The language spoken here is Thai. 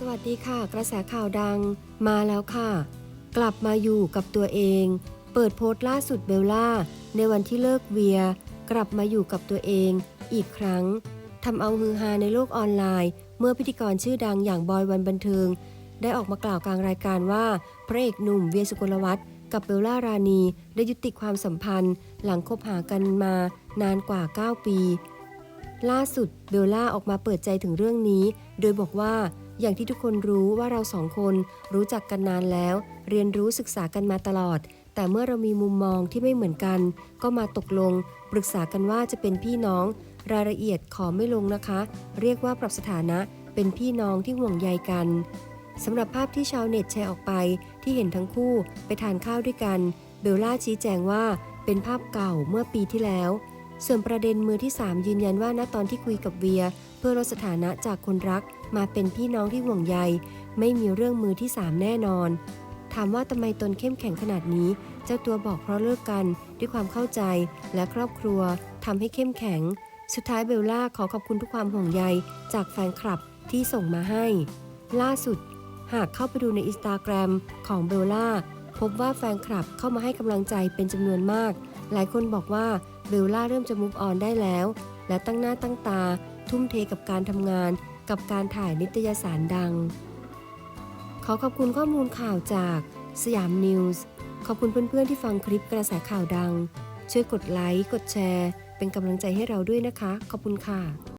สวัสดีค่ะ กระแสข่าวดังมาแล้วค่ะ กลับมาอยู่กับตัวเอง เปิดโพสต์ล่าสุดเบลล่า ในวันที่เลิกเวีย กลับมาอยู่กับตัวเอง อีกครั้งทำเอาฮือฮาในโลกออนไลน์ เมื่อพิธีกรชื่อดังอย่างบอยวันบันเทิง ได้ออกมากล่าวกลางรายการว่า พระเอกหนุ่มเวียสุกลวัฒน์กับเบลล่ารานี ได้ยุติความสัมพันธ์ หลังคบหากันมานานกว่า 9 ปี ล่าสุดเบลล่าออกมาเปิดใจถึงเรื่องนี้ โดยบอกว่าอย่างที่ทุกคนรู้ว่าเราสองคนรู้จักกันนานแล้ว เรียนรู้ศึกษากันมาตลอด แต่เมื่อเรามีมุมมองที่ไม่เหมือนกัน ก็มาตกลง ปรึกษากันว่าจะเป็นพี่น้อง รายละเอียดขอไม่ลงนะคะ เรียกว่าปรับสถานะเป็นพี่น้องที่ห่วงใยกันสำหรับภาพที่ชาวเน็ตแชร์ออกไป ที่เห็นทั้งคู่ไปทานข้าวด้วยกัน เบลล่าชี้แจงว่าเป็นภาพเก่าเมื่อปีที่แล้ว ส่วนประเด็นมือที่ 3 ยืนยันว่าณตอนที่คุยกับเวีย เพื่อลดสถานะจากคนรักมาเป็นพี่น้องที่ห่วงใย ไม่มีเรื่องมือที่ 3 แน่นอน ถามว่าทำไมตนเข้มแข็งขนาดนี้ เจ้าตัวบอกเพราะเลิกกัน ด้วยความเข้าใจและครอบครัวทำให้เข้มแข็ง สุดท้ายเบลล่าขอขอบคุณทุกความห่วงใย จากแฟนคลับที่ส่งมาให้ ล่าสุด หากเข้าไปดูในอินสตาแกรมของเบลล่าพบว่าแฟนคลับเข้ามาให้กำลังใจเป็นจำนวนมาก หลายคนบอกว่าเบลล่าเริ่มจะมุฟออนได้แล้ว และตั้งหน้าตั้งตา ทุ่มเทกับการทำงาน กับการถ่ายนิตยสารดัง ขอขอบคุณข้อมูลข่าวจากสยามนิวส์ขอบคุณเพื่อนๆที่ฟังคลิปกระแสข่าวดัง ช่วยกดไลค์ กดแชร์ เป็นกำลังใจให้เราด้วยนะคะ ขอบคุณค่ะ